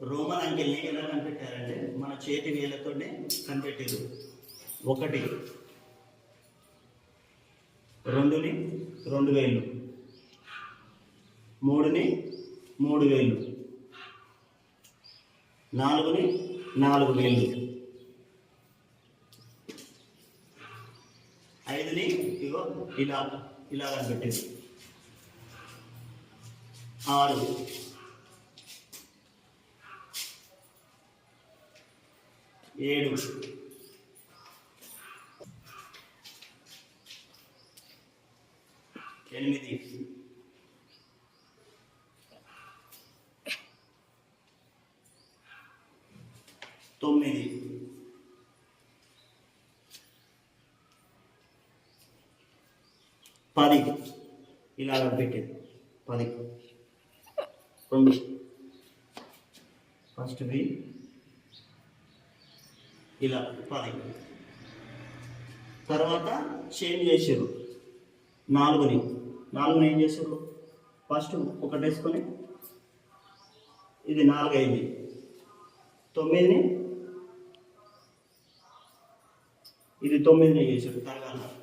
Roman అంకెల్ని ఎలా కనిపెట్టారంటే మన చేతి వేలతోనే కనిపెట్టారు ఒకటి. రెండుని రెండు వేలు. మూడుని మూడు వేలు. నాలుగుని నాలుగు వేలు. ఐదుని ఇగో ఇలా ఇలా కనిపెట్టింది. ఆరు. ఏడు. ఎనిమిది. తొమ్మిది. పది. ఇలా పెట్టేది. పది. రెండు. ఫస్ట్ బి ఇలా పది తర్వాత చేంజ్ చేసారు నాలుగుని. నాలుగుని ఏం చేశారు ఫస్ట్ ఒకటి వేసుకొని ఇది నాలుగు అయింది తొమ్మిదిని ఇది తొమ్మిదిని చేశారు తర్వాత